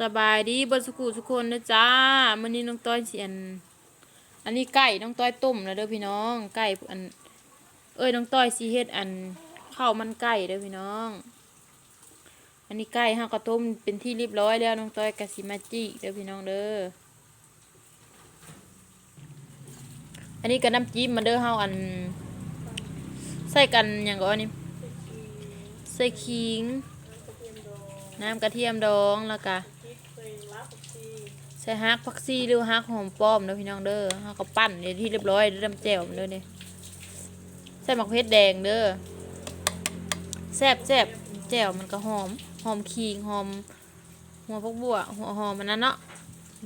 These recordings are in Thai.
สบายดีบนสุขุทุกคนนะจ้ามื้อนี้น้องต้อยเสิอันอันนี้ไก่น้องต้อยต้มแล้วเด้อพี่น้องไก่อัน เอ้ยน้องต้อยสิเฮ็ดอันข้าวมันไก่เด้อพี่น้อง อันนี้ไก่เฮาก็ต้มเป็นที่เรียบร้อยแล้วน้องต้อยก็สิมาจิเด้อพี่น้องเด้ออันนี้ก็น้ำจิ้มมาเด้อเฮาอันใส่กันหยังก็อันนี้ใส่ขิงน้ำกระเทียมดองแล้วก็ ใส่ฮักผักซีหรือฮักหอมป้อมเด้อพี่น้องเด้อฮักก็ปั้นในที่เรียบร้อยเด้อน้ำแจ่วมันเด้อเนี่ยใส่หมักเพชรแดงเด้อแซ่บแซ่บแจ่วมันก็หอมหอมขิงหอม หัวพวกบัวหัวหอมมันนั้นเนาะ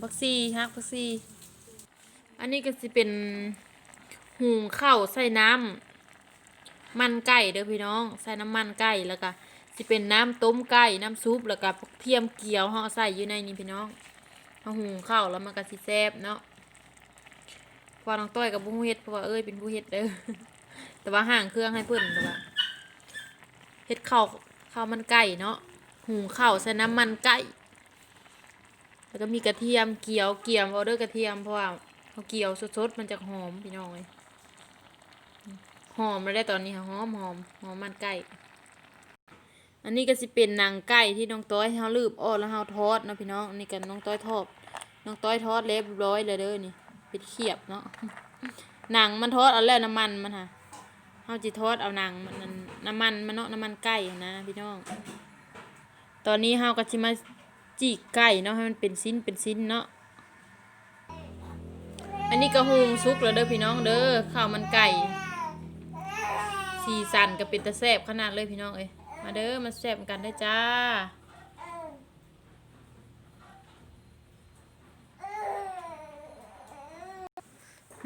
ผักซีฮักผักซีอันนี้ก็จะเป็นหุงข้าวใส่น้ำมันไก่เด้อพี่น้อง ใส่น้ำมันไก่แล้วก็สิเป็นน้ำต้มไก่น้ำซุปแล้วก็พวกเทียมเกี๊ยวเฮาใส่อยู่ในนี้พี่น้อง เฮาหุงข้าวแล้วมันก็สิแซ่บเนาะพอน้องต้อยกับผู้เฮ็ดเพราะว่าเอ้ยเป็นผู้เฮ็ดเด้อแต่ว่าห่างเครื่องให้เพิ่นแต่ว่าเฮ็ดข้าวข้าวมันไก่เนาะหุงข้าวใส่น้ำมันไก่แล้วก็มีกระเทียมเกี๊ยวเกี๊ยมเอาเด้อกระเทียมเพราะว่าเฮาเกี๊ยวสดๆมันจะหอมพี่น้องเอ้ยหอมแล้วได้ตอนนี้ค่ะหอมหอมหอมมันไก่ อันนี้ก็สิเป็นหนังไก่ที่น้องต้อยเฮาลืบอ้อแล้วเฮาทอดเนาะพี่น้องอันนี้กันน้องต้อยทอด น้องต้อยทอดเรียบร้อยเลยเด้อนี่เป็นเขียบเนาะหนังมันทอดเอาแล้วน้ำมันมันค่ะเฮาจิทอดเอาหนังมันน้ำมันมันเนาะน้ำมันไก่นะพี่น้อง ตอนนี้เฮาก็สิมาจีกไก่เนาะให้มันเป็นชิ้นเป็นชิ้นเนาะอันนี้ก็หุงสุกแล้วเด้อพี่น้องเด้อข้าวมันไก่สีสันก็เป็นตะแซบขนาดเลยพี่น้องเอ้ย มาเด้อมาแซ่บกันได้จ้า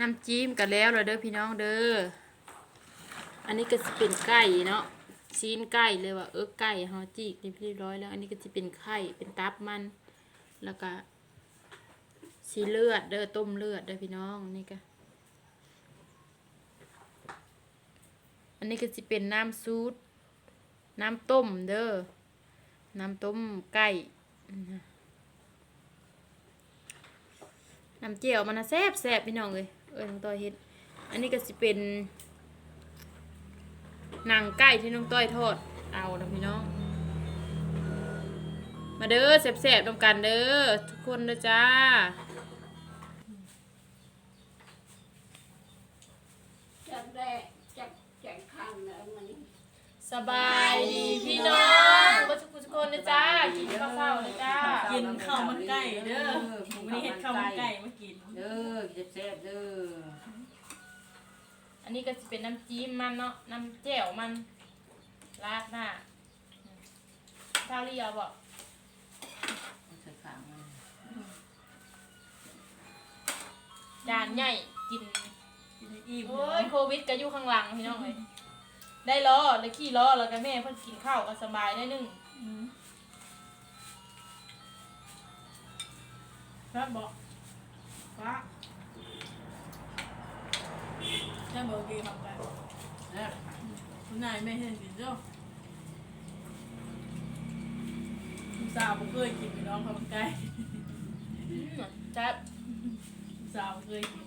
น้ำจิ้มกันแล้วเลยเด้อพี่น้องเด้อ อันนี้ก็จะเป็นไก่เนาะชิ้นไก่เลยว่าเออไก่เฮาจีกเรียบร้อยแล้ว อันนี้ก็จะเป็นไข่เป็นตับมัน แล้วก็สีเลือดเด้อต้มเลือดเด้อพี่น้องนี่ก็อันนี้ก็จะเป็นน้ำซูด น้ำต้มเด้อ น้ำต้มไก่น้ำเจียวมันนะแซ่บแซ่บพี่น้องเลยเอ้ยน้องต้อยเฮ็ด อันนี้ก็จะเป็นหนังไก่ที่น้องต้อยทอด เอานะพี่น้อง มาเด้อแซ่บๆตรงกันเด้อทุกคนเด้อจ้าจับได้จับแจกข้างแล้วมัน สบายดีพี่น้องก็ทุกทุกคนนะจ้ากินข้าวเช้านะจ้ากินข้าวมันไก่เด้อวันนี้เฮ็ดข้าวมันไก่มากินเด้อเจ็บแซ่บเด้ออันนี้ก็จะเป็นน้ำจิ้มมันเนาะน้ำแจ่วมันราดหน้าข้าวเรียวบอกใส่ข้างมันจานใหญ่กินกินให้อิ่มโอ้ยโควิดก็อยู่ข้างหลังพี่น้องเลย ได้ล้อแล้วขี่ล้อแล้วก็แม่เพิ่นกินข้าวก็สบายได้นึงอืมครับบอกว่าแค่บอกกินข้าวไก่แซ่บคุณนายไม่เห็นกินเจ้าคุณสาวบ่เคยกินพี่น้องข้าวมันไก่อืมจ้าคุณสาวบ่เคยกิน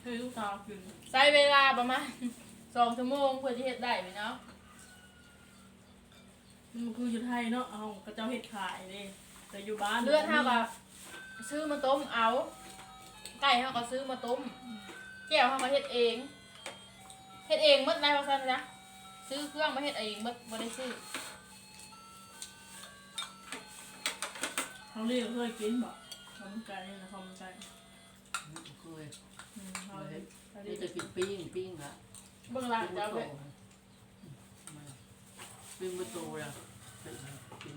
เคยลูกสาวกินใช้เวลาประมาณ สองชั่วโมงเพื่อที่เฮ็ดได้ไหมเนาะมันคืออยู่ไทยเนาะเอากระเจ้าเฮ็ดขายเลยแต่อยู่บ้านเลือดเฮาก็ซื้อมาต้มเอาไก่เฮาก็ซื้อมาต้มแก้วเฮาก็เฮ็ดเองเฮ็ดเองหมดนายว่าซั่นนะซื้อเครื่องมาเฮ็ดเองหมดบ่ได้ซื้อเขาเรียกเคยกินบ่ข้าวมันไก่นะข้าวมันไก่เคยอืมเขาเรียกเขาเรีนี่ยกจะกินปิ้งปิ้งละ เบิ่งหลังปิ้งจะมะเอาโตไปปิ้งมะโตละเป็นกิน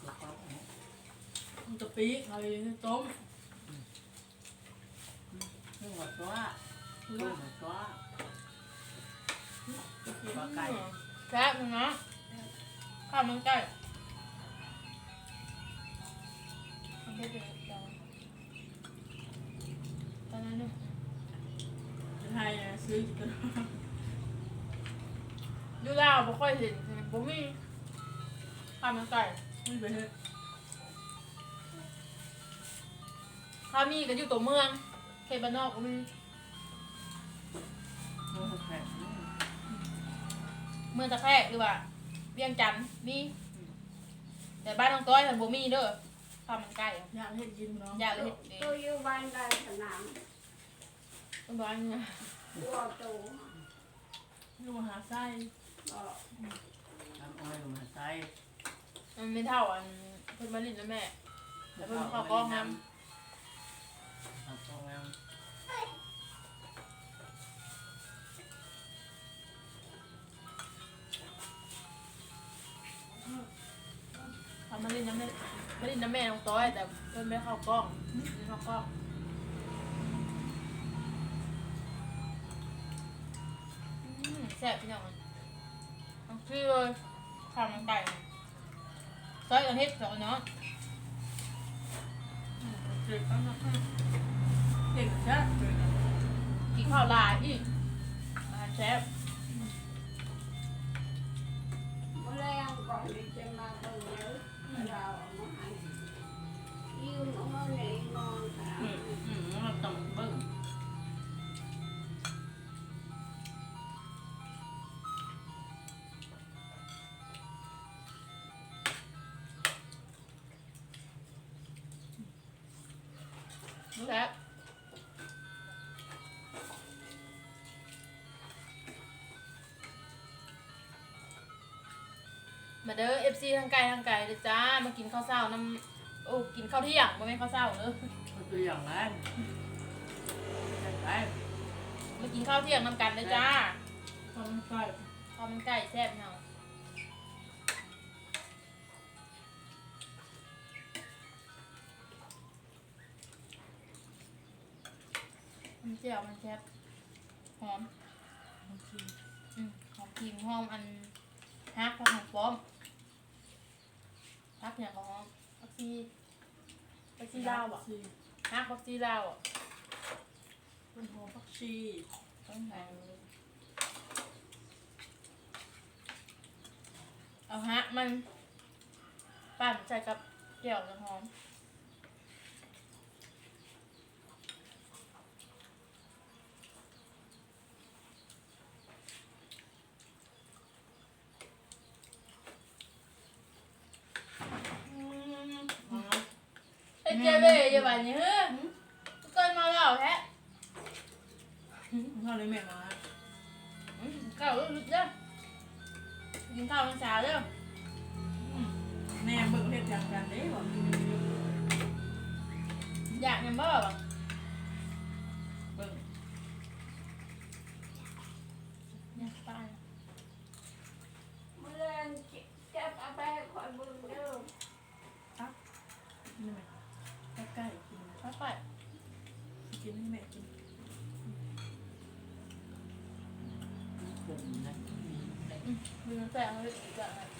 ก็เขามันจะปีเขาเรียกต้มเรื่องหัวตัวต้มหัวตัวปลาไก่แซ่บเนาะข้าวมันไก่เอาไปเดี๋ยวเดี๋ยวตอนนั้นเนี่ยอยู่ ไทยนะซื้อกินอยู่ลาวบ่ค่อยเห็นบ่มีข้าวมันไก่ไม่ไปเฮ็ดข้ามีก็อยู่ตัวเมืองเขตบ้านนอกก็มีโน้ตแข็งเมืองตะแคกหรือว่าเวียงจันทน์มีแต่บ้านน้องต้อยมันบ่มีเด้อข้าวมันไก่อะอยากเฮ็ดกินเนาะอยากเลยเฮ็ดเอง ตัวอยู่บ้านใดสนาม บ้านเนี่ยตัวโตลูกหาไส้ก็น้ำอ้อยลงมาใส่มันไม่เท่าอันเพิ่นมาลินนะแม่ แล้วเพิ่นเข้ากล้องน้เอากล้องน้เขามาลินนะแม่มาลินนะแม่น้องต้อยแต่เพิ่นไม่เข้ากล้องไม่เข้ากล้อง แซ่บพี่น้องมันเอาชื่อเลยข้าวมันไก่ซอยกันเฮ็ดสองเนาะเด็กตั้งนะเด็กแค่เด็กกินข้าวลายอีกอาหารแซ่บ แซ่บมาเด้อ FC ทางไกลทางไกลเด้อจ้า มากินข้าวเช้าน้ำโอ้กินข้าวเที่ยงบ่แม่นข้าวเช้าเด้อเอาตัวอย่างนั้นไปมากินข้าวเที่ยงนำกันเด้อจ้าข้าวมันไส้ข้าวมันไก่แซ่บเนาะ จียวมันแซ่บหอมบางทีอืมหอมขิงหอมอันฮักกับหอมป้อมฮักอย่างของหอมผักชีผักชีลาวอะซีฮักผักชีลาวอะต้นหอมผักชีต้องแพงเลยเอาฮักมันปั่นใส่กับเจียวกับหอมอืม อ๋อ ไอ้ เจ๊เบ้อย่าแบบนี้เฮ้ยเกินมาแล้วแท้ข้าวเลยแม่มาอืมข้าวลึกๆเด้อกินข้าวมันสาวเด้อแม่เบิ่งเฮ็ดอย่างกันเด้บ่อยากยังบ่บ่เบิ้ง เนี่ยตาย เมื่อแรงจับเอาไปคอยบึงเด้อ นี่แม่ใกล้ๆกิน ไปไป กินให้แม่กิน เบิ้งนะมีแต่ อืมมีน้ำ แสงเลยอีกอย่างหนึ่ง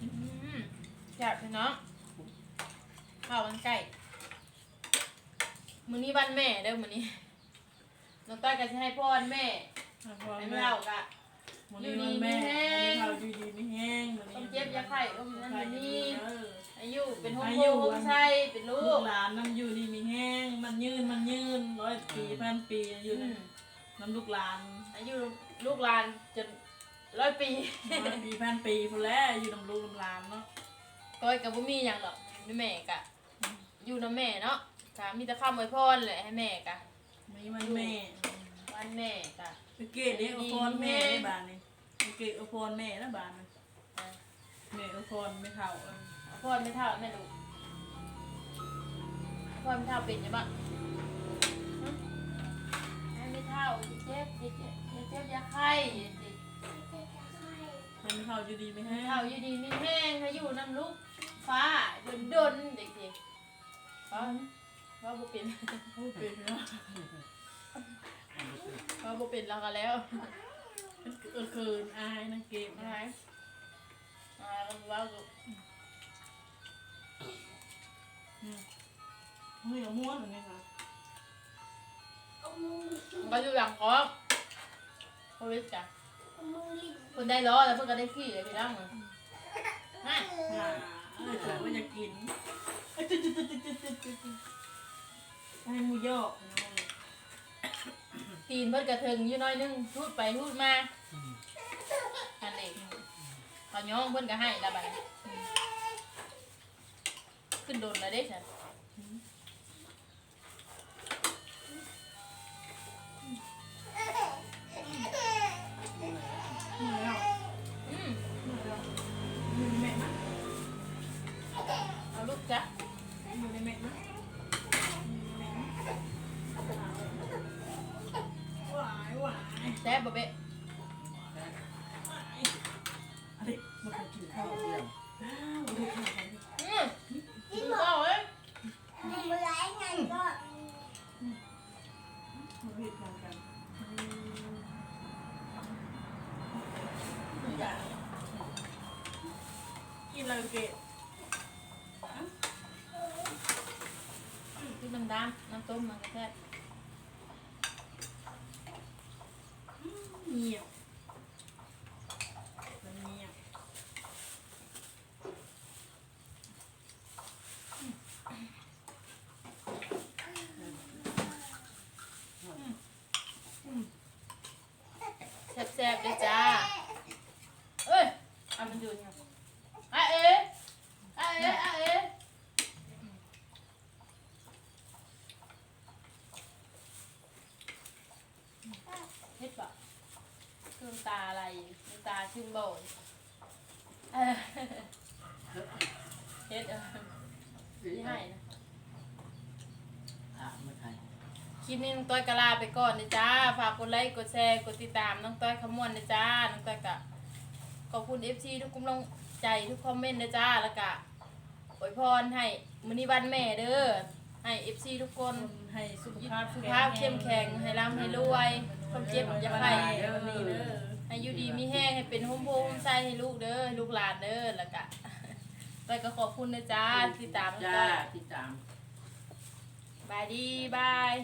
อืมอยากเลยเนาะข้าวมันไก่มื้อนี้วันแม่เด้อมื้อนี้น้องต้อยก็จะให้พ่อแม่แล้วพอให้แม่เรากะวันนี้วันแม่ข้าวดีๆไม่แห้งวันนี้ต้องเจ็บอยาไข่ต้องนั่นไข่นี่เอออายุเป็นห้องอาโฮยุห้องไส้เป็นลูลูกกหลานน้ำอยู่ดีมีแห้ง มันยืนมันยืนร้อยปีพันปีอยู่อืในม น้ำลูกหลานอายุลูกหลานจนร้อยปีร้อยปีพันปีพอแล้วอยู่น้ำลูกน้ำหลานเนาะก้อยกับบุมีอย่างหรอกมีแม่กะ อยู่น้ำแม่เนาะกะมีแต่ข้าวไว้พรแหละให้แม่กะมีมันแม่ วันแม่กะไปเกดเด็กอภรแม่ในบ้านนี่ไปเกดอภรแม่นะบ้านนี่อะแม่อภรไม่เท่าเออพรไม่เท่าแม่ดูพรไม่เท่าเป็นยังบ้างฮะ แม่ไม่เท่าเจ็บเจ็บเจ็บเจ็บเจ็บอยาไข้เจ็บแม่ไม่เท่าอยู่ดีไม่ไม่แห้เท่างอยู่ดีไม่แห้งให้อยู่น้ำลูกฟ้าดนดนเด็กๆว่าว่าบุเป็นพูดเป็นเนาะว่าบุเป็นแล้วกันแล้วเออคินอายนะเกมอะไรอ่าว่าก็เฮ้ยม้วนอย่างเงี้ยค่ะ ก็อยู่หลังคอโควิดจ้ะคนได้ล้อแล้วเพื่อนก็ได้ขี้เลยพี่ร่างเลยมาว่าจะกินให้มูยอกตีนเพื่อนกระเทิงอยู่น้อยนึงพูดไปพูดมาอันนี้ขอย่องเพื่อนก็ให้ละบัดขึ้นโดนเลยเด้ฉัน kệ cái nằm đam nằm tôm mà cái thật nhiều Except it's เฮ็ดปะเครื่องตาอะไรน้ำตาชื่นโบนเออเฮ็ดเออที่ให้นะ อะไม่ใช่คลิปนี้น้องต้อยกะลาไปก่อนนะจ้า ฝากกดไลค์กดแชร์กดติดตามน้องต้อยขมวนนะจ้า น้องต้อยกะขอบคุณ FC ทุกกำลังใจทุกคอมเมนต์นะจ้า แล้วกะอวยพรให้มื้อนี้วันแม่เด้อ ให้ FC ทุกคนให้สุขภาพสุขภาพเข้มแข็งให้ร่ำให้รวย ความเจ็บอย่าไข้เด้อนี่เด้อให้อยู่ดีมีแห้งให้เป็นโฮมโฮมใส่ให้ลูกเด้อให้ลูกหลานเด้อแล้วกะต้อยก็ขอบคุณนะจ้าติดตามน้องจ้าต้อยติดตามบายดีบาย